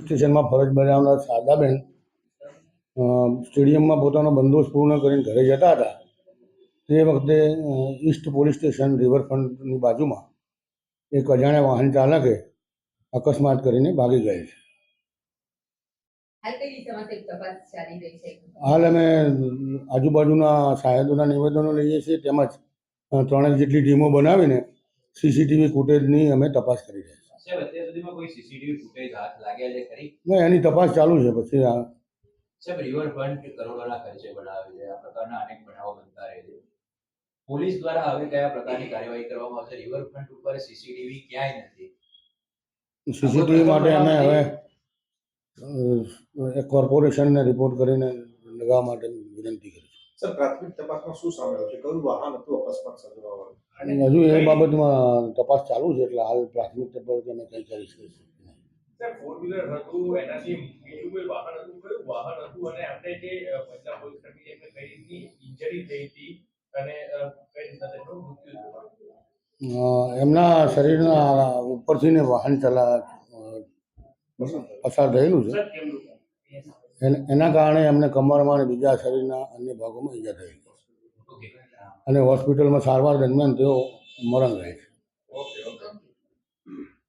સ્ટેશનમાં ફરજ બજાવનાર શારદાબેન સ્ટેડિયમમાં પોતાનો બંદોબસ્ત પૂર્ણ કરીને ઘરે જતા હતા. તે વખતે ઈસ્ટ પોલીસ સ્ટેશન રિવરફ્રન્ટની બાજુમાં એક અજાણ્યા વાહન ચાલકે અકસ્માત કરીને ભાગી ગયેલ છે. હાલ અમે આજુબાજુના સાહેબોના નિવેદનો લઈએ છીએ તેમજ ત્રણેક જેટલી ટીમો બનાવીને સીસીટીવી ફૂટેજની અમે તપાસ કરી રહ્યા છીએ. સાહેબ અત્યાર સુધીમાં કોઈ સીસીટીવી ફૂટેજ હાથ લાગ્યા છે ખરી? ને એની તપાસ ચાલુ છે પછી આ. સાહેબ રિવરફ્રન્ટ કરોડોના ખર્ચે બનાવે છે આ પ્રકારના અનેક બનાવો બનતા રહે છે. પોલીસ દ્વારા હવે કયા પ્રકારની કાર્યવાહી કરવામાં આવશે? રિવરફ્રન્ટ ઉપર સીસીટીવી ક્યાંય નથી. સીસીટીવી માટે અમે હવે કોર્પોરેશનને રિપોર્ટ કરીને લગાવવા માટે વિનંતી કરી સર પ્રાથમિક તપાસમાં શું સામે આવ્યું છે? કયું વાહન હતું અકસ્માત સર્જવાવાળું? છે હજુ એ બાબતમાં તપાસ ચાલુ છે એટલે હાલ પ્રાથમિક તપાસ અમે કંઈ કરી શકીએ છીએ નહીં. ફોર વ્હીલર હતું એનાથી બીજું કોઈ વાહન હતું? કયું વાહન હતું? અને આપણે જે મહિલા પોલીસ કર્મી એમને કઈ રીતની ઇન્જરી થઈ હતી? અને કઈ રીતના તેમનું મૃત્યુ એમના શરીરના ઉપરથી ને વાહન ચલા પસાર થયેલું છે. સર કેમનું એન- એના કારણે એમને કમરમાં અને બીજા શરીરના અન્ય ભાગોમાં ઈજા થઈ ગઈ. અને હોસ્પિટલમાં સારવાર દરમિયાન તેઓ મરણ રહે છે.